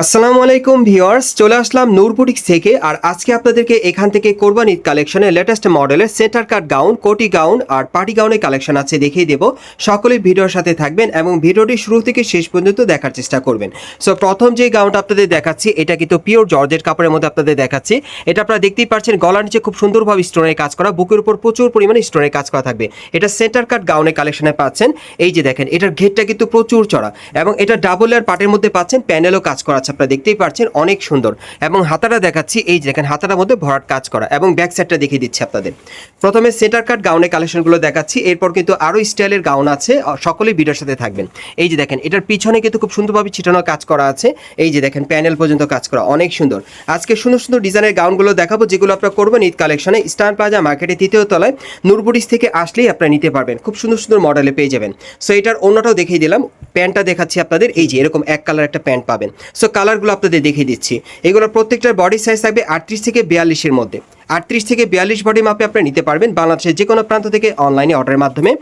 আসসালামু আলাইকুম ভিউয়ার্স, চলে আসলাম নূরবুটিক্স থেকে, আর আজকে আপনাদেরকে এখান থেকে কোরবান ঈদ কালেকশনের লেটেস্ট মডেলের সেন্টার কাট গাউন কোটি গাউন আর পার্টি গাউনের কালেকশন আছে দেখিয়ে দেবো। সকলেই ভিডিওর সাথে থাকবেন এবং ভিডিওটি শুরু থেকে শেষ পর্যন্ত দেখার চেষ্টা করবেন। সো প্রথম যে গাউনটা আপনাদের দেখাচ্ছি, এটা কিন্তু পিওর জর্জেট কাপড়ের মধ্যে আপনাদের দেখাচ্ছি। এটা আপনারা দেখতেই পাচ্ছেন, গলার নিচে খুব সুন্দরভাবে স্টোনের কাজ করা, বুকের উপর প্রচুর পরিমাণে স্টোনের কাজ করা থাকবে। এটা সেন্টার কাট গাউনের কালেকশনে পাচ্ছেন। এই যে দেখেন, এটার ঘেরটা কিন্তু প্রচুর চড়া এবং এটা ডাবল এর পাটের মধ্যে পাচ্ছেন প্যানেলও কাজ করা আছে আপনারা দেখতেই পাচ্ছেন অনেক সুন্দর। এবং হাতাটা দেখাচ্ছি, এই যে দেখেন, হাতাটার মধ্যে ভরাট কাজ করা এবং ব্যাক সাইডটা দেখিয়ে দিচ্ছি আপনাদের। প্রথমে সেন্টার কাট গাউনের কালেকশনগুলো দেখাচ্ছি, এরপর কিন্তু আরও স্টাইলের গাউন আছে সকলেই ভিডিওর সাথে থাকবেন। এই যে দেখেন, এটার পিছনে কিন্তু খুব সুন্দরভাবে ছিটানো কাজ করা আছে। এই যে দেখেন প্যানেল পর্যন্ত কাজ করা, অনেক সুন্দর। আজকে সুন্দর সুন্দর ডিজাইনের গাউনগুলো দেখাবো, যেগুলো আপনারা করবেন ঈদ কালেকশনে স্টার প্লাজা মার্কেটে তৃতীয় তলায় নূরবুডিস থেকে আসলেই আপনারা নিতে পারবেন। খুব সুন্দর সুন্দর মডেলে পেয়ে যাবেন। সো এটার অন্যটাও দেখিয়ে দিলাম। প্যান্টটা দেখাচ্ছি আপনাদের, এই যে এরকম এক কালার একটা প্যান্ট পাবেন। সো কালারগুলো আপনাদের দেখিয়ে দিচ্ছি। এগুলোর প্রত্যেকটার বডি সাইজ থাকবে আটত্রিশ থেকে বিয়াল্লিশের মধ্যে। আটত্রিশ থেকে বিয়াল্লিশ বডি মাপে আপনি নিতে পারবেন বাংলাদেশের যে কোনো প্রান্ত থেকে অনলাইনে অর্ডারের মাধ্যমে।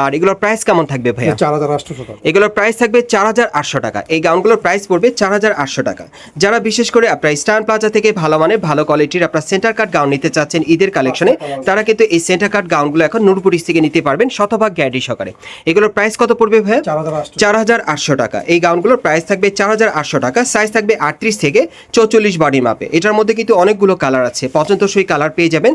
আর এগুলোর প্রাইস কেমন থাকবে ভাইয়া? চার হাজার আটশো টাকা। এগুলোর প্রাইস থাকবে চার হাজার আটশো টাকা। এই গাউনগুলোর প্রাইস পড়বে চার হাজার আটশো টাকা। যারা বিশেষ করে আপনার স্টার প্লাজা থেকে ভালো মানের ভালো কোয়ালিটির আপনার সেন্টার কাট গাউন নিতে চাচ্ছেন ঈদের কালেকশনে তারা কিন্তু এই সেন্টার কাট গাউনগুলো এখন নূরপুরিস থেকে নিতে পারবেন শতভাগ গ্যারান্টি সহকারে। এগুলোর প্রাইস কত পড়বে ভাইয়া? চার হাজার আটশো চার হাজার আটশো টাকা। এই গাউনগুলোর প্রাইস থাকবে চার হাজার আটশো টাকা। সাইজ থাকবে আটত্রিশ থেকে চৌচল্লিশ বডি মাপে এটার মধ্যে কিন্তু অনেকগুলো কালার আছে। পছন্দসই কালার পেয়ে যাবেন।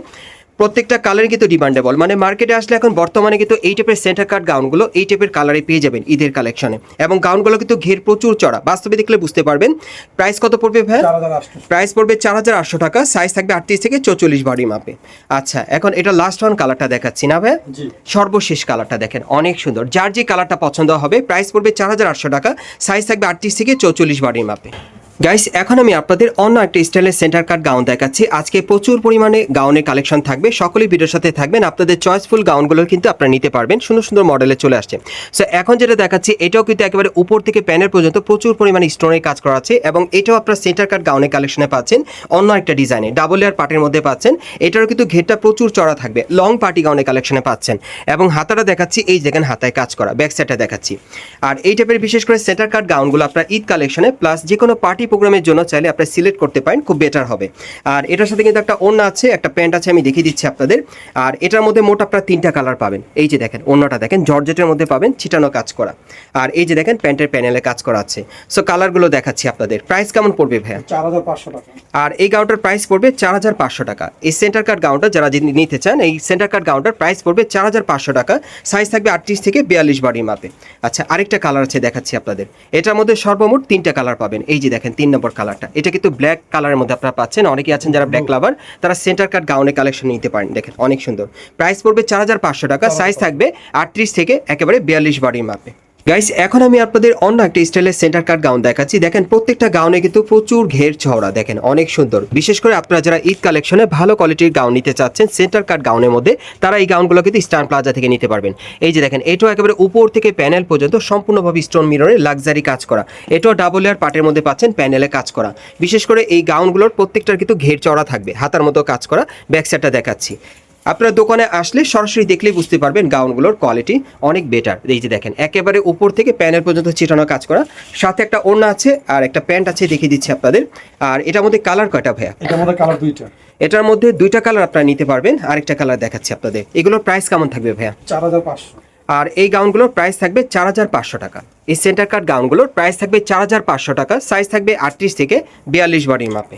প্রত্যেকটা কালারই কিন্তু ডিমান্ডেবল মানে মার্কেটে আসলে এখন বর্তমানে কিন্তু এই টাইপের সেন্টার কাট গাউনগুলো এই টাইপের কালারে পেয়ে যাবেন ঈদের কালেকশনে এবং গাউনগুলো কিন্তু ঘের প্রচুর চড়া। বাস্তবে দেখলে বুঝতে পারবেন। প্রাইস কত পড়বে ভাই প্রাইস পড়বে চার হাজার আটশো টাকা। সাইজ থাকবে আটত্রিশ থেকে চৌচল্লিশ বডি মাপে। আচ্ছা এখন এটা লাস্ট ওয়ান কালারটা দেখাচ্ছি না ভাই সর্বশেষ কালারটা দেখেন অনেক সুন্দর। যার যে কালারটা পছন্দ হবে প্রাইস পড়বে চার হাজার আটশো টাকা। সাইজ থাকবে আটত্রিশ থেকে চৌচল্লিশ বাড়ির মাপে। গাইস এখন আমি আপনাদের অন্য একটা স্টাইলের সেন্টার কাট গাউন দেখাচ্ছি। আজকে প্রচুর পরিমাণে গাউনের কালেকশন থাকবে। সকলেই ভিডিওর সাথে থাকবেন। আপনাদের চয়েসফুল গাউনগুলো কিন্তু আপনারা নিতে পারবেন। সুন্দর সুন্দর মডেলে চলে আসছে। সো এখন যেটা দেখাচ্ছি, এটাও কিন্তু একেবারে উপর থেকে প্যানের পর্যন্ত প্রচুর পরিমাণে স্টোনের কাজ করা আছে এবং এটাও আপনার সেন্টার কাট গাউনের কালেকশনে পাচ্ছেন। অন্য একটা ডিজাইনে ডাবল লেয়ার পার্টের মধ্যে পাচ্ছেন। এটারও কিন্তু ঘেরটা প্রচুর চড়া থাকবে। লং পার্টি গাউনের কালেকশনে পাচ্ছেন। এবং হাতাটা দেখাচ্ছি, এই দেখেন হাতায় কাজ করা ব্যাক সাইডটা দেখাচ্ছি। আর এই টাইপের বিশেষ করে সেন্টার কাট গাউনগুলো আপনার ঈদ কালেকশনে প্লাস যে কোনো পার্টি প্রোগ্রামের জন্য চাইলে আপনি সিলেক্ট করতে পারেন খুব বেটার হবে। আর এটার সাথে কিন্তু একটা ওড়না আছে একটা প্যান্ট আছে আমি দেখিয়ে দিচ্ছি আপনাদের। আর এটার মধ্যে মোট আপনারা তিনটা কালার পাবেন। এই যে দেখেন ওড়নাটা দেখেন জর্জেটের মধ্যে পাবেন ছিটানো কাজ করা। আর এই যে দেখেন প্যান্টের প্যানেলে কাজ করা আছে। সো কালারগুলো দেখাচ্ছি আপনাদের। প্রাইস কেমন পড়বে ভাইয়া? চার হাজার পাঁচশো টাকা। আর এই গাউনটার প্রাইস পড়বে চার হাজার পাঁচশো টাকা। এই সেন্টার কার্ড গাউনটা যারা যদি নিতে চান এই সেন্টার কার্ড গাউনটার প্রাইস পড়বে চার হাজার পাঁচশো টাকা। সাইজ থাকবে আটত্রিশ থেকে বিয়াল্লিশ বাড়ি মাপে। আচ্ছা আরেকটা কালার আছে দেখাচ্ছি আপনাদের। এটার মধ্যে সর্বমোট তিনটা কালার পাবেন। এই যে দেখেন তিন নম্বর কালারটা এটা কিন্তু ব্ল্যাক কালারের মধ্যে আপনারা পাচ্ছেন। অনেকেই আছেন যারা ব্ল্যাক লাভার তারা সেন্টার কাট গাউনে কালেকশন নিতে পারেন। দেখেন, অনেক সুন্দর। প্রাইস পড়বে চার হাজার পাঁচশো টাকা সাইজ থাকবে আটত্রিশ থেকে একেবারে বিয়াল্লিশ বাড়ির মাপে। গাইস এখন আমি আপনাদের অন্য একটা স্টাইলের সেন্টার কাট গাউন দেখাচ্ছি। দেখেন, প্রত্যেকটা গাউনে কিন্তু প্রচুর ঘের চওড়া, দেখেন, অনেক সুন্দর। বিশেষ করে আপনারা যারা ঈদ কালেকশনে ভালো কোয়ালিটির গাউন নিতে চাচ্ছেন সেন্টার কাট গাউনের মধ্যে, তারা এই গাউনগুলো কিন্তু স্টার প্লাজা থেকে নিতে পারবেন। এই যে দেখেন, এটাও একেবারে উপর থেকে প্যানেল পর্যন্ত সম্পূর্ণভাবে স্টোন মিররে লাক্সারি কাজ করা। এটাও ডাবল লেয়ার পাটের মধ্যে পাচ্ছেন প্যানেলে কাজ করা। বিশেষ করে এই গাউনগুলোর প্রত্যেকটার কিন্তু ঘের চওড়া থাকবে, হাতার মতো কাজ করা ব্যাক সাইডটা দেখাচ্ছি। আপনার দোকানে আসলে সরাসরি দেখলেই বুঝতে পারবেন গাউনগুলোর কোয়ালিটি অনেক বেটার এই যে দেখেন একেবারে উপর থেকে প্যানের পর্যন্ত ছিটানো কাজ করা। সাথে একটা ওড়না আছে আর একটা প্যান্ট আছে দেখিয়ে দিচ্ছি আপনাদের। আর এটার মধ্যে কালার কয়টা ভাইয়া? এটার মধ্যে কালার দুইটা। এটার মধ্যে দুইটা কালার আপনারা নিতে পারবেন আরেকটা কালার দেখাচ্ছি আপনাদের। এগুলোর প্রাইস কেমন থাকবে ভাইয়া? চার হাজার পাঁচশো। আর এই গাউনগুলোর প্রাইস থাকবে চার হাজার পাঁচশো টাকা। এই সেন্টার কাট গাউনগুলোর প্রাইস থাকবে চার হাজার পাঁচশো টাকা সাইজ থাকবে আটত্রিশ থেকে বিয়াল্লিশ বডির মাপে।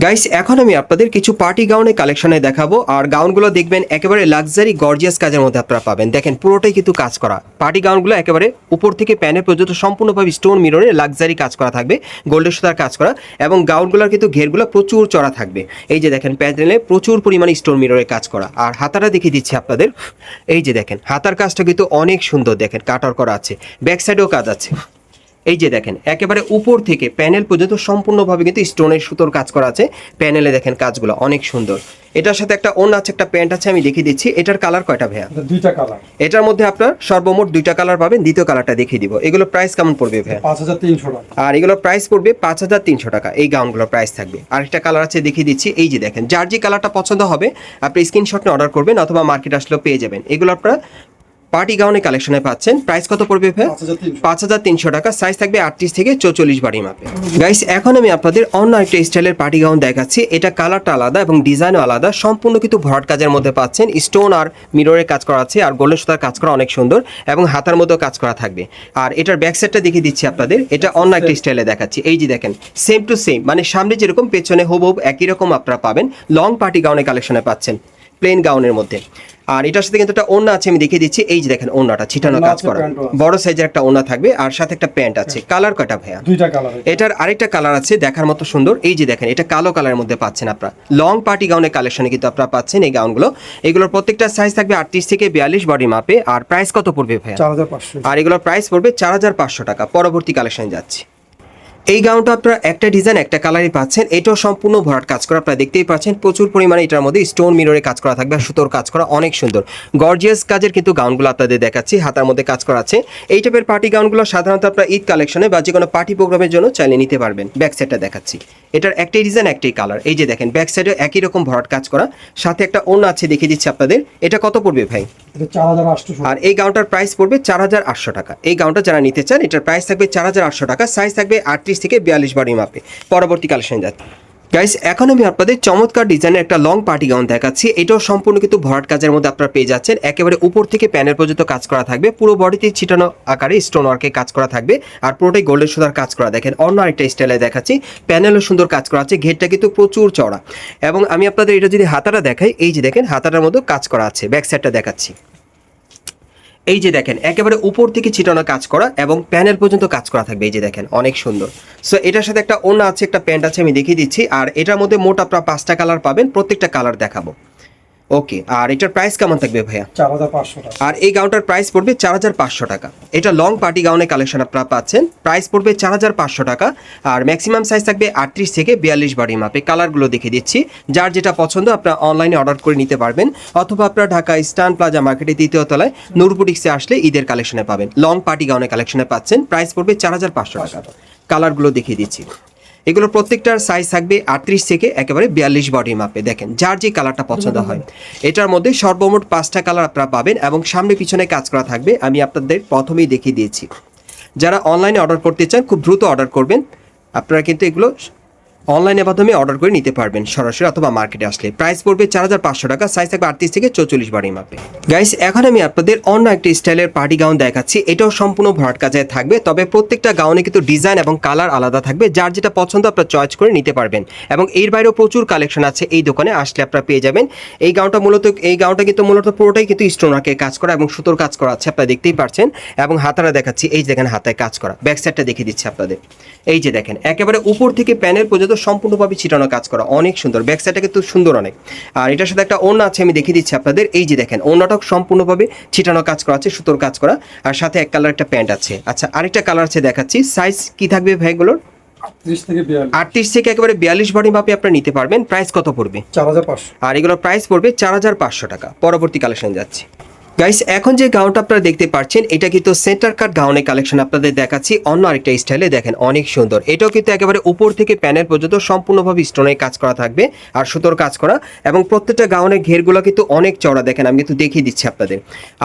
গাইস এখন আমি আপনাদের কিছু পার্টি গাউনের কালেকশনে দেখাবো, আর গাউনগুলো দেখবেন একেবারে লাক্সারি গর্জিয়াস কাজের মধ্যে আপনারা পাবেন। দেখেন, পুরোটাই কিন্তু কাজ করা। পার্টি গাউনগুলো একেবারে উপর থেকে প্যানের পর্যন্ত সম্পূর্ণভাবে স্টোন মিররে লাক্সারি কাজ করা থাকবে গোল্ডের সুতার কাজ করা, এবং গাউনগুলোর কিন্তু ঘেরগুলো প্রচুর চড়া থাকবে। এই যে দেখেন প্যানেলে প্রচুর পরিমাণে স্টোন মিররে কাজ করা। আর হাতাটা দেখিয়ে দিচ্ছি আপনাদের। এই যে দেখেন, হাতার কাজটা কিন্তু অনেক সুন্দর দেখেন কাটার করা আছে। ব্যাক সাইডেও কাজ আছে। এই যে দেখেন একেবারে উপর থেকে প্যানেল পর্যন্ত সম্পূর্ণভাবে কিন্তু স্টোনের সুতোর কাজ করা আছে। প্যানেলে দেখেন কাজগুলো অনেক সুন্দর। এটার সাথে একটা অন্য আছে একটা প্যান্ট আছে আমি দেখিয়ে দিচ্ছি। এটার কালার কয়টা ভাইয়া? দুইটা কালার। এটার মধ্যে আপনার সর্বমোট দুইটা কালার পাবেন দ্বিতীয় কালারটা দেখিয়ে দিব। এগুলো প্রাইস কেমন পড়বে ভাইয়া? পাঁচ হাজার তিনশো টাকা। আর এগুলো প্রাইস পড়বে পাঁচ হাজার তিনশো টাকা। এই গাউনগুলোর প্রাইস থাকবে। আরেকটা কালার আছে দেখিয়ে দিচ্ছি। এই যে দেখেন যার যে কালারটা পছন্দ হবে আপনি স্ক্রিনশট নিয়ে অর্ডার করবেন অথবা মার্কেট আসলেও পেয়ে যাবেন। এগুলো আপনারা পার্টি গাউনের কালেকশনে পাচ্ছেন। প্রাইস কত পড়বে পাঁচ হাজার তিনশো। টাকা। সাইজ থাকবে আটত্রিশ থেকে চৌচল্লিশ বাড়ি মাপে। গাইস এখন আমি আপনাদের অন্য একটা স্টাইলের পার্টি গাউন দেখাচ্ছি। এটা কালারটা আলাদা এবং ডিজাইনও আলাদা। সম্পূর্ণ কিন্তু ভরাট কাজের মধ্যে পাচ্ছেন। স্টোন আর মিররের কাজ করা আছে আর গোল্ডেন সুতার কাজ করা অনেক সুন্দর এবং হাতার মধ্যেও কাজ করা থাকবে। আর এটার ব্যাক সাইডটা দেখিয়ে দিচ্ছি আপনাদের। এটা অন্য একটা স্টাইলে দেখাচ্ছি। এই যে দেখেন সেম টু সেম মানে সামনে যেরকম পেছনে হুবহুব একই রকম আপনারা পাবেন। লং পার্টি গাউনের কালেকশনে পাচ্ছেন। প্লেন গাউনের মধ্যে। আর এটার সাথে কিন্তু একটা ওড়না আছে আমি দেখিয়ে দিচ্ছি। এই যে দেখেন ওড়নাটা ছিটানো কাজ করা। বড় সাইজের একটা ওড়না থাকবে আর সাথে একটা প্যান্ট আছে। কালার কটা ভাইয়া? দুইটা কালার এটার আরেকটা কালার আছে দেখার মতো সুন্দর। এই যে দেখেন এটা কালো কালারের মধ্যে পাচ্ছেন আপনারা। লং পার্টি গাউনের কালেকশনে কিন্তু আপনারা পাচ্ছেন এই গাউনগুলো। এগুলোর প্রত্যেকটা সাইজ থাকবে আটত্রিশ থেকে বিয়াল্লিশ বডি মাপে আর প্রাইস কত পড়বে ভাইয়া? চার হাজার পাঁচশো। আর এগুলোর প্রাইস পড়বে চার হাজার পাঁচশো টাকা। পরবর্তী কালেকশনে যাচ্ছি। এই গাউনটা আপনারা একটা ডিজাইন একটা কালারই পাচ্ছেন। এটাও সম্পূর্ণ ভরাট কাজ করা। আপনারা দেখতেই পাচ্ছেন, প্রচুর পরিমাণে এটার মধ্যে স্টোন মিররে কাজ করা থাকবে আর সুতোর কাজ করা অনেক সুন্দর। গর্জিয়াস কাজের কিন্তু গাউনগুলো আপনাদের দেখাচ্ছি, হাতার মধ্যে কাজ করা আছে। এই টাইপের পার্টি গাউনগুলো সাধারণত আপনারা ঈদ কালেকশনে বা যে কোনো পার্টি প্রোগ্রামের জন্য চাইলে নিতে পারবেন। ব্যাক সাইডটা দেখাচ্ছি। এটার একটাই ডিজাইন একটাই কালার এই যে দেখেন ব্যাক সাইডে একই রকম ভরাট কাজ করা। সাথে একটা অন্য আছে দেখিয়ে দিচ্ছি আপনাদের। এটা কত পড়বে ভাই? আর এই গাউনটার প্রাইস পড়বে চার হাজার আটশো টাকা। এই গাউনটা যারা নিতে চান এটার প্রাইস থাকবে চার হাজার আটশো টাকা। সাইজ থাকবে আটত্রিশ থেকে বিয়াল্লিশ বারের মাপে। পরবর্তী কালেকশন যাচ্ছে। গাইস এখন আমি আপনাদের চমৎকার ডিজাইনের একটা লং পার্টি গাউন দেখাচ্ছি। এটাও সম্পূর্ণ কিন্তু ভরাট কাজের মধ্যে আপনারা পেয়ে যাচ্ছেন। একেবারে উপর থেকে প্যানেল পর্যন্ত কাজ করা থাকবে। পুরো বডিতে ছিটানো আকারে স্টোন ওয়ার্কে কাজ করা থাকবে। আর পুরোটাই গোল্ডেন সুতার কাজ করা। দেখেন, অন্য আরেকটা স্টাইলে দেখাচ্ছি। প্যানেলও সুন্দর কাজ করা আছে। ঘেরটা কিন্তু প্রচুর চড়া এবং আমি আপনাদের এটা যদি হাতাটা দেখাই, এই যে দেখেন, হাতাটার মধ্যে কাজ করা আছে। ব্যাক সাইডটা দেখাচ্ছি। এই যে দেখেন, একেবারে উপর থেকে ছিটানো কাজ করা এবং প্যানেল পর্যন্ত কাজ করা থাকবে, এই যে দেখেন, অনেক সুন্দর। সো এটার সাথে একটা ওড়না আছে, একটা প্যান্ট আছে, আমি দেখিয়ে দিচ্ছি। আর এটার মধ্যে মোট আপনারা পাঁচটা কালার পাবেন, প্রত্যেকটা কালার দেখাবো। ওকে আর এটার প্রাইস কেমন থাকবে ভাইয়া? চার হাজার পাঁচশো টাকা। আর এই গাউনটার প্রাইস পড়বে চার হাজার পাঁচশো টাকা। এটা লং পার্টি গাউনের কালেকশন আপনারা পাচ্ছেন। প্রাইস পড়বে চার হাজার পাঁচশো টাকা। আর ম্যাক্সিমাম সাইজ থাকবে আটত্রিশ থেকে বিয়াল্লিশ বাড়ি মাপে কালারগুলো দেখে দিচ্ছি। যার যেটা পছন্দ আপনারা অনলাইনে অর্ডার করে নিতে পারবেন। অথবা আপনারা ঢাকা স্টান প্লাজা মার্কেটে দ্বিতীয় তলায় নুরবুটিক্সে আসলে ঈদের কালেকশনে পাবেন। লং পার্টি গাউনের কালেকশনে পাচ্ছেন। প্রাইস পড়বে চার হাজার পাঁচশো টাকা। কালারগুলো দেখিয়ে দিচ্ছি। এগুলো প্রত্যেকটার সাইজ থাকবে আটত্রিশ থেকে একেবারে বিয়াল্লিশ বডি মাপে দেখেন, যার যে কালারটা পছন্দ হয়। এটার মধ্যে সর্বমোট পাঁচটা কালার আপনারা পাবেন এবং সামনে পিছনে কাজ করা থাকবে, আমি আপনাদের প্রথমেই দেখিয়ে দিয়েছি। যারা অনলাইনে অর্ডার করতে চান, খুব দ্রুত অর্ডার করবেন। আপনারা কিন্তু এগুলো অনলাইনের মাধ্যমে অর্ডার করে নিতে পারবেন সরাসরি অথবা মার্কেটে আসলে। প্রাইস পড়বে চার হাজার পাঁচশো টাকা সাইজ থাকবে আটত্রিশ থেকে চৌচল্লিশ বাড়ি মাপে। গাইস এখন আমি আপনাদের অন্য একটা স্টাইলের পার্টি গাউন দেখাচ্ছি। এটাও সম্পূর্ণ ভরাট কাজে থাকবে, তবে প্রত্যেকটা গাউনে কিন্তু ডিজাইন এবং কালার আলাদা থাকবে, যার যেটা পছন্দ আপনার চয়েস করে নিতে পারবেন। এবং এর বাইরেও প্রচুর কালেকশন আছে এই দোকানে, আসলে আপনারা পেয়ে যাবেন। এই গাউনটা মূলত, এই গাউনটা কিন্তু মূলত পুরোটাই কিন্তু স্টোনাকে কাজ করা এবং সুতোর কাজ করা আছে, আপনারা দেখতেই পারছেন। এবং হাতারা দেখাচ্ছি, এই যে দেখেন হাতায় কাজ করা। ব্যাক সাইডটা দেখিয়ে দিচ্ছি আপনাদের। এই যে দেখেন, একেবারে উপর থেকে প্যানেল পর্যন্ত সম্পূর্ণভাবে ছিটানো কাজ করা অনেক সুন্দর। ব্যাক সাইডটা কিন্তু সুন্দর অনেক। আর এটার সাথে একটা ওড়না আছে আমি দেখিয়ে দিচ্ছি আপনাদের। এই যে দেখেন ওড়নাটাও সম্পূর্ণভাবে ছিটানো কাজ করা আছে সুতোর কাজ করা। আর সাথে এক কালার একটা প্যান্ট আছে। আচ্ছা আরেকটা কালার আছে দেখাচ্ছি। সাইজ কি থাকবে ভাইগুলোর আটত্রিশ থেকে আটত্রিশ থেকে একেবারে বিয়াল্লিশ বডি মাপে আপনারা নিতে পারবেন। প্রাইস কত পড়বে? চার হাজার পাঁচশো। আর এগুলোর প্রাইস পড়বে চার হাজার পাঁচশো টাকা। পরবর্তী কালেকশন যাচ্ছে। গাইস এখন যে গাউনটা আপনারা দেখতে পাচ্ছেন, এটা কিন্তু সেন্টার কাট গাউনের কালেকশন আপনাদের দেখাচ্ছি। অন্য আরেকটা স্টাইলে দেখেন, অনেক সুন্দর। এটাও কিন্তু একেবারে উপর থেকে প্যানেল পর্যন্ত সম্পূর্ণভাবে স্টোনের কাজ করা থাকবে আর সুতোর কাজ করা। এবং প্রত্যেকটা গাউনের ঘেরগুলো কিন্তু অনেক চড়া দেখেন, আমি কিন্তু দেখিয়ে দিচ্ছি আপনাদের।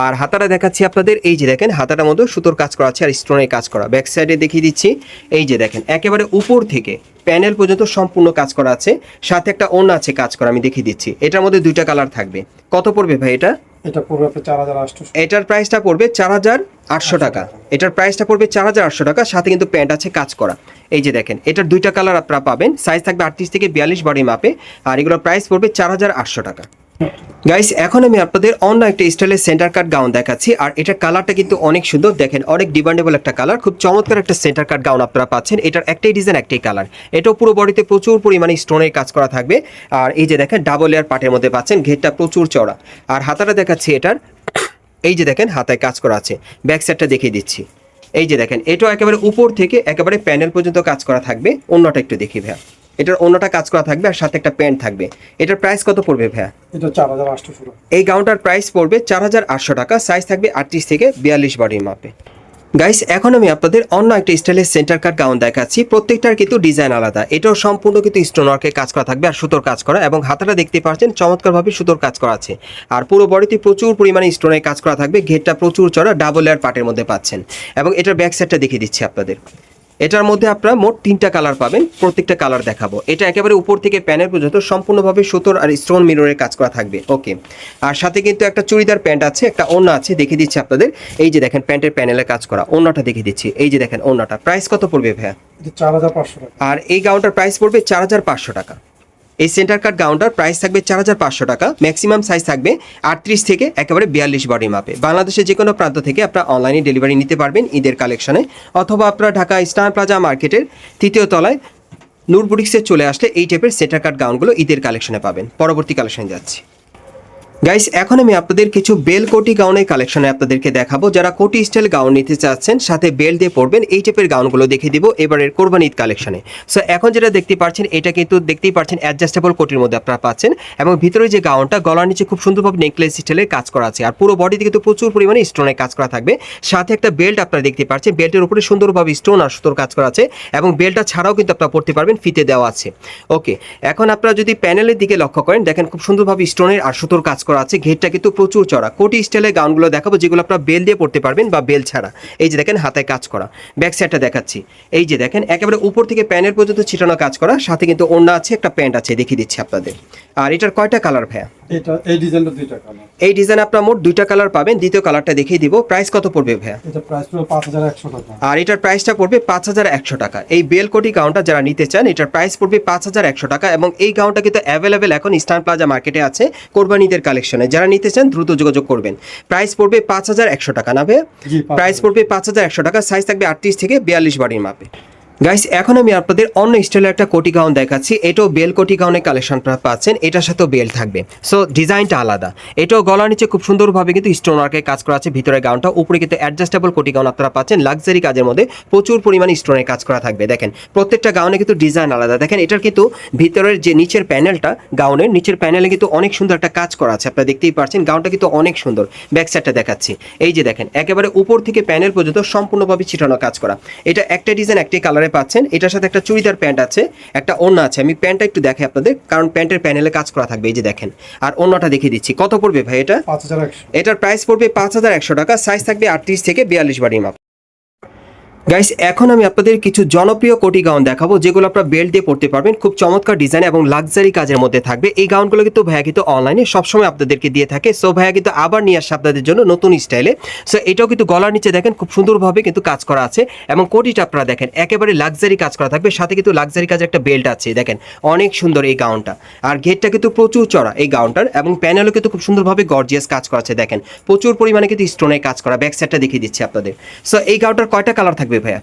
আর হাতাটা দেখাচ্ছি আপনাদের, এই যে দেখেন, হাতাটার মধ্যে সুতোর কাজ করা আছে আর স্টোনের কাজ করা। ব্যাক সাইডে দেখিয়ে দিচ্ছি, এই যে দেখেন, একেবারে উপর থেকে প্যানেল পর্যন্ত সম্পূর্ণ কাজ করা আছে। সাথে একটা ওড়না আছে কাজ করা, আমি দেখিয়ে দিচ্ছি। এটার মধ্যে দুইটা কালার থাকবে। কত পড়বে ভাই এটা? এটা পড়বে চার হাজার আটশো এটার প্রাইসটা পড়বে চার হাজার আটশো টাকা। এটার প্রাইসটা পড়বে চার হাজার আটশো টাকা সাথে কিন্তু প্যান্ট আছে কাজ করা। এই যে দেখেন এটার দুইটা কালার আপনারা পাবেন সাইজ থাকবে আটত্রিশ থেকে বিয়াল্লিশ বডি মাপে আর এগুলোর প্রাইস পড়বে চার হাজার আটশো টাকা। গাইস এখন আমি আপনাদের অন্য একটা স্টাইলের সেন্টার কাট গাউন দেখাচ্ছি, আর এটার কালারটা কিন্তু অনেক সুন্দর। দেখেন, অনেক ডিমান্ডেবল একটা কালার খুব চমৎকার একটা সেন্টার কাট গাউন আপনারা পাচ্ছেন। এটার একটাই ডিজাইন একটাই কালার এটাও পুরো বডিতে প্রচুর পরিমাণে স্টোনের কাজ করা থাকবে। আর এই যে দেখেন ডাবল লেয়ার পাটের মধ্যে পাচ্ছেন, ঘেরটা প্রচুর চড়া আর হাতাটা দেখাচ্ছি এটার, এই যে দেখেন, হাতায় কাজ করা আছে। ব্যাক সাইডটা দেখিয়ে দিচ্ছি। এই যে দেখেন, এটাও একেবারে উপর থেকে একেবারে প্যানেল পর্যন্ত কাজ করা থাকবে। অন্যটা একটু দেখি ভাইয়া। এটার অন্যটা কাজ করা থাকবে আর সাথে একটা প্যান্ট থাকবে। এটার প্রাইস কত পড়বে ভাইয়া? এটা চার হাজার আটশো এই গাউনটার প্রাইস পড়বে চার হাজার আটশো টাকা সাইজ থাকবে আটত্রিশ থেকে বিয়াল্লিশ বডির মাপে গাইস এখন আমি আপনাদের অন্য একটা স্টাইলের সেন্টার কাট গাউন দেখাচ্ছি। প্রত্যেকটার কিন্তু ডিজাইন আলাদা। এটাও সম্পূর্ণ কিন্তু স্টোন ওয়ার্কের কাজ করা থাকবে আর সুতোর কাজ করা এবং হাতাটা দেখতে পাচ্ছেন চমৎকারভাবে সুতোর কাজ করা আছে। আর পুরো বডিতে প্রচুর পরিমাণে স্টোনের কাজ করা থাকবে ঘেরটা প্রচুর চড়া ডাবল লেয়ার পার্টের মধ্যে পাচ্ছেন। এবং এটার ব্যাক সাইডটা দেখিয়ে দিচ্ছি আপনাদের। এটার মধ্যে আপনারা মোট তিনটা কালার পাবেন প্রত্যেকটা কালার দেখাবো। এটা একেবারে উপর থেকে প্যানের পর্যন্ত সম্পূর্ণভাবে সুতোর আর স্টোন মিররের কাজ করা থাকবে ওকে? আর সাথে কিন্তু একটা চুড়িদার প্যান্ট আছে একটা ওড়না আছে দেখে দিচ্ছি আপনাদের। এই যে দেখেন প্যান্টের প্যানেলের কাজ করা ওড়নাটা দেখে দিচ্ছি। এই যে দেখেন ওনাটা প্রাইস কত পড়বে ভাইয়া? চার হাজার পাঁচশো টাকা। আর এই গাউনটার প্রাইস পড়বে চার হাজার পাঁচশো টাকা। এই সেন্টার কাট গাউনটার প্রাইস থাকবে চার হাজার পাঁচশো টাকা ম্যাক্সিমাম সাইজ থাকবে আটত্রিশ থেকে একেবারে বিয়াল্লিশ বডি মাপে বাংলাদেশের যে কোনো প্রান্ত থেকে আপনারা অনলাইনে ডেলিভারি নিতে পারবেন ঈদের কালেকশনে অথবা আপনারা ঢাকা স্টার প্লাজা মার্কেটের তৃতীয় তলায় নূর বুটিক্সে চলে আসলে এই টাইপের সেন্টার কাট গাউনগুলো ঈদের কালেকশনে পাবেন। পরবর্তী কালেকশনে যাচ্ছি। গাইস এখন আমি আপনাদের কিছু বেল কোটি গাউনের কালেকশনে আপনাদেরকে দেখাবো। যারা কোটি স্টাইল গাউন নিতে চাচ্ছেন, সাথে বেল দিয়ে পরবেন, এই টাইপের গাউনগুলো দেখে দিব এবারের কোরবান কালেকশনে সো এখন যেটা দেখতে পাচ্ছেন, এটা কিন্তু দেখতেই পাচ্ছেন অ্যাডজাস্টেবল কোটির মধ্যে আপনারা পাচ্ছেন এবং ভিতরে যে গাউনটা, গলার নিচে খুব সুন্দরভাবে নেকলেস স্টাইলের কাজ করা আছে। আর পুরো বডিতে কিন্তু প্রচুর পরিমাণে স্টোনের কাজ করা থাকবে। সাথে একটা বেল্ট আপনারা দেখতে পাচ্ছেন বেল্টের উপরে সুন্দরভাবে স্টোন আর সুতোর কাজ করা আছে এবং বেল্টটা ছাড়াও কিন্তু আপনারা পড়তে পারবেন, ফিতে দেওয়া আছে। ওকে এখন আপনারা যদি প্যানেলের দিকে লক্ষ্য করেন, দেখেন খুব সুন্দরভাবে স্টোনের আর সুতোর কাজ করা আছে, ঘেরটা কিন্তু প্রচুর চড়া। কোটি স্টাইলের গাউনগুলো দেখাবো, যেগুলো আপনারা বেল দিয়ে পড়তে পারবেন বা বেল ছাড়া। এই যে দেখেন হাতে কাজ করা। ব্যাক সাইডটা দেখাচ্ছি। এই যে দেখেন, একেবারে উপর থেকে প্যান্টের পর্যন্ত ছিটানো কাজ করা, সাথে কিন্তু অন্য আছে, একটা প্যান্ট আছে, দেখিয়ে দিচ্ছি আপনাদের। আর এটার কয়টা কালার ভাইয়া? এটা এই ডিজাইনটা দুইটা কালার এই ডিজাইন আপনার মোট দুইটা কালার পাবেন। দ্বিতীয় কালারটা দেখিয়ে দিব। প্রাইস কত পড়বে ভাইয়া? এটা প্রাইস পড়বে পাঁচ হাজার একশো টাকা। আর এটার প্রাইসটা পড়বে পাঁচ হাজার একশো টাকা। এই বেলকোটি গাউনটা যারা নিতে চান এটার প্রাইস পড়বে পাঁচ হাজার একশো টাকা এবং এই গাউনটা কিন্তু অ্যাভেলেবেল এখন ইস্টার্ন প্লাজা মার্কেটে আছে কোরবানিদের কালেকশনে যারা নিতে চান দ্রুত যোগাযোগ করবেন। প্রাইস পড়বে পাঁচ হাজার একশো টাকা না ভাইয়া? প্রাইস পড়বে পাঁচ হাজার একশো টাকা। সাইজ থাকবে আটত্রিশ থেকে বিয়াল্লিশ বাড়ির মাপে। গাইস এখন আমি আপনাদের অন্য স্টাইলের একটা কোটি গাউন দেখাচ্ছি। এটাও বেল কোটি গাউনের কালেকশন আপনারা পাচ্ছেন। এটার সাথেও বেল থাকবে। সো ডিজাইনটা আলাদা। এটাও গলার নিচে খুব সুন্দরভাবে কিন্তু স্টোন ওয়ার্কের কাজ করা আছে। ভিতরে গাউনটা, উপরে কিন্তু অ্যাডজাস্টেবল কোটি গাউন আপনারা পাচ্ছেন। লাক্সারি কাজের মধ্যে প্রচুর পরিমাণে স্টোনের কাজ করা থাকবে। দেখেন, প্রত্যেকটা গাউনে কিন্তু ডিজাইন আলাদা। দেখেন, এটার কিন্তু ভিতরের যে নিচের প্যানেলটা গাউনের নিচের প্যানেলে কিন্তু অনেক সুন্দর একটা কাজ করা আছে। আপনারা দেখতেই পাচ্ছেন গাউনটা কিন্তু অনেক সুন্দর। ব্যাক সাইডটা দেখাচ্ছি। এই যে দেখেন, একেবারে উপর থেকে প্যানেল পর্যন্ত সম্পূর্ণভাবে ছিটানো কাজ করা। এটা একটা ডিজাইন একটি কালারে পাচ্ছেন। এটার সাথে একটা চুড়িদার প্যান্ট আছে একটা ওড়না আছে। আমি প্যান্টটা একটু দেখাই আপনাদের কারণ প্যান্টের প্যানেলে কাজ করা থাকবে এই যে দেখেন। আর ওড়নাটা দেখিয়ে দিচ্ছি। কত পড়বে ভাই এটা? এটার প্রাইস পড়বে পাঁচ হাজার একশো টাকা সাইজ থাকবে আটত্রিশ থেকে বিয়াল্লিশ বাড়ি মাপ গাইস এখন আমি আপনাদের কিছু জনপ্রিয় কোটি গাউন দেখাবো, যেগুলো আপনারা বেল্ট দিয়ে পড়তে পারবেন। খুব চমৎকার ডিজাইন এবং লাক্সারি কাজের মধ্যে থাকবে। এই গাউনগুলো কিন্তু ভাইয়া কিন্তু অনলাইনে সবসময় আপনাদেরকে দিয়ে থাকে। সো ভাইয়া কিন্তু আবার নিয়ে আসছে আপনাদের জন্য নতুন স্টাইলে সো এটাও কিন্তু গলার নিচে দেখেন, খুব সুন্দরভাবে কিন্তু কাজ করা আছে। এবং কোটিটা আপনারা দেখেন, একেবারে লাক্সারি কাজ করা থাকবে। সাথে কিন্তু লাক্সারি কাজের একটা বেল্ট আছে, দেখেন। অনেক সুন্দর এই গাউনটা। আর ঘেরটা কিন্তু প্রচুর চড়া এই গাউনটার এবং প্যানেলও কিন্তু খুব সুন্দরভাবে গর্জিয়াস কাজ করা আছে, দেখেন। প্রচুর পরিমাণে কিন্তু স্টোনের কাজ করা ব্যাক সাইডটা দেখিয়ে দিচ্ছি আপনাদের। সো এই গাউনটার কয়টা কালার থাকবে ভাইয়া।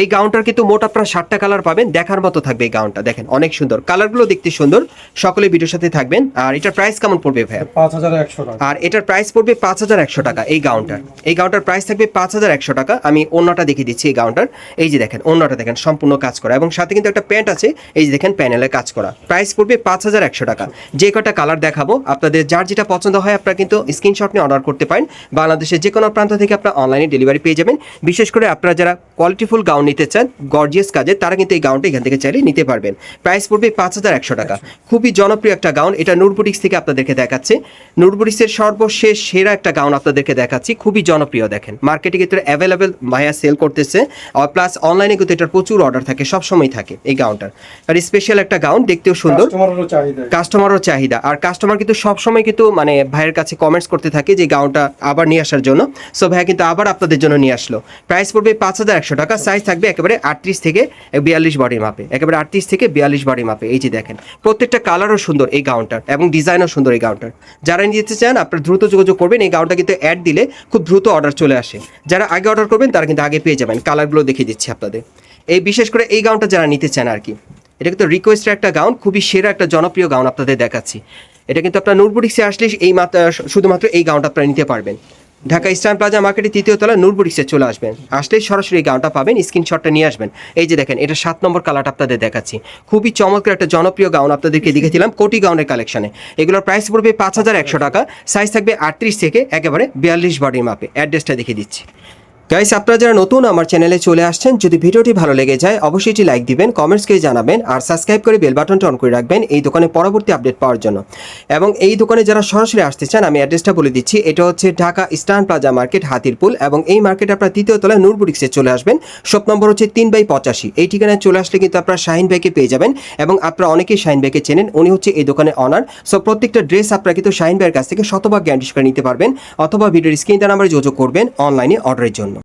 এই গাউনটার কিন্তু মোট আপনারা ষাটটা কালার পাবেন দেখার মতো থাকবে এই গাউনটা। দেখেন অনেক সুন্দর। কালারগুলো দেখতে সুন্দর। সকলে ভিডিওর সাথে থাকবেন। আর এটার প্রাইস কেমন পড়বে ভাইয়া? পাঁচ হাজার একশো টাকা। আর এটার প্রাইস পড়বে পাঁচ হাজার একশো টাকা এই গাউনটার। এই গাউনটার প্রাইস থাকবে পাঁচ হাজার একশো টাকা। আমি অন্যটা দেখিয়ে দিচ্ছি এই গাউনটার। এই যে দেখেন অন্যটা দেখেন সম্পূর্ণ কাজ করা। এবং সাথে কিন্তু একটা প্যান্ট আছে। এই যে দেখেন প্যানেলে কাজ করা। প্রাইস পড়বে পাঁচ হাজার একশো টাকা। যে কটা কালার দেখাবো আপনাদের যার যেটা পছন্দ হয় আপনারা কিন্তু স্ক্রিনশট নিয়ে অর্ডার করতে পারেন। বাংলাদেশের যে কোনো প্রান্ত থেকে আপনারা অনলাইনে ডেলিভারি পেয়ে যাবেন। বিশেষ করে আপনারা যারা কোয়ালিটিফুল গাউন নিতে চান গর্জিয়াস কাজে তারা কিন্তু এই গাউনটা এখান থেকে চাইলে নিতে পারবেন। প্রাইস পড়বে পাঁচ হাজার একশো টাকা। খুবই জনপ্রিয় একটা গাউন এটা নুরবুটিক্স থেকে আপনাদেরকে দেখাচ্ছে। নুরবুটিক্সের সর্বশেষ সেরা একটা গাউন আপনাদেরকে দেখাচ্ছি খুবই জনপ্রিয় দেখেন। মার্কেটে কিন্তু অ্যাভেলেবেল মায়া সেল করতেছে। আর প্লাস অনলাইনে কিন্তু এটার প্রচুর অর্ডার থাকে সবসময় থাকে এই গাউনটার আর স্পেশাল একটা গাউন দেখতেও সুন্দর। কাস্টমারও চাহিদা। আর কাস্টমার কিন্তু সবসময় কিন্তু মানে ভাইয়ের কাছে কমেন্টস করতে থাকে যে গাউনটা আবার নিয়ে আসার জন্য। সো ভাইয়া কিন্তু আবার আপনাদের জন্য নিয়ে আসলো। প্রাইস পড়বে পাঁচ হাজার একশো টাকা। সাইজ থাকবে একেবারে আটত্রিশ থেকে বিয়াল্লিশ বডির মাপে একেবারে আটত্রিশ থেকে বিয়াল্লিশ বডির মাপে এই যে দেখেন, প্রত্যেকটা কালারও সুন্দর এই গাউনটার এবং ডিজাইনও সুন্দর এই গাউনটার যারা নিতে চান, আপনারা দ্রুত যোগাযোগ করবেন। এই গাউনটা কিন্তু অ্যাড দিলে খুব দ্রুত অর্ডার চলে আসে। যারা আগে অর্ডার করবেন, তারা কিন্তু আগে পেয়ে যাবেন। কালারগুলো দেখিয়ে দিচ্ছি আপনাদের। এই বিশেষ করে এই গাউনটা যারা নিতে চান আর কি, এটা কিন্তু রিকোয়েস্টের একটা গাউন খুবই সেরা একটা জনপ্রিয় গাউন আপনাদের দেখাচ্ছি। এটা কিন্তু আপনার নুরবুটিক্সে আসলে এই মাত্র, শুধুমাত্র এই গাউনটা আপনারা নিতে পারবেন। ঢাকা ইস্টার্ন প্লাজা মার্কেটের তৃতীয় তলা ইসে চলে আসবেন। আসলেই সরাসরি গাউনটা পাবেন, স্ক্রিনশটটা নিয়ে আসবেন। এই যে দেখেন, এটা সাত নম্বর কালারটা আপনাদের দেখাচ্ছি। খুবই চমৎকার একটা জনপ্রিয় গাউন আপনাদেরকে দেখেছিলাম কোটি গাউনের কালেকশনে এগুলোর প্রাইস পড়বে পাঁচ হাজার একশো টাকা সাইজ থাকবে আটত্রিশ থেকে একেবারে বিয়াল্লিশ বডির মাপে অ্যাড্রেসটা দেখিয়ে দিচ্ছি। গাইস আপনারা যারা নতুন আমার চ্যানেলে চলে আসছেন, যদি ভিডিওটি ভালো লেগে যায়, অবশ্যই এটি লাইক দিবেন কমেন্টস করে জানাবেন, আর সাবস্ক্রাইব করে বেল বাটনটা অন করে রাখবেন এই দোকানে পরবর্তী আপডেট পাওয়ার জন্য। এবং এই দোকানে যারা সরাসরি আসতে চান, আমি অ্যাড্রেসটা বলে দিচ্ছি, এটা হচ্ছে Dhaka eastern plaza market Hatirpool, এবং এই মার্কেট আপনার তৃতীয় তলায় নূর বুটিক্সে চলে আসবেন। শপ নম্বর হচ্ছে তিন বাই পঁচাশি। এই ঠিকানায় চলে আসলে কিন্তু আপনারা শাহিন ভাইকে পেয়ে যাবেন, এবং আপনারা অনেকেই শাহিন ভাইকে চেনেন, উনি হচ্ছে এই দোকানে অনার সো প্রত্যেকটা ড্রেস আপনারা কিন্তু শাহিন ভাইয়ের কাছ থেকে শতভাগ গ্যারান্টি করে নিতে পারবেন, অথবা ভিডিওর স্ক্রিন নাম্বারে যোগাযোগ করবেন অনলাইনে অর্ডারের জন্য।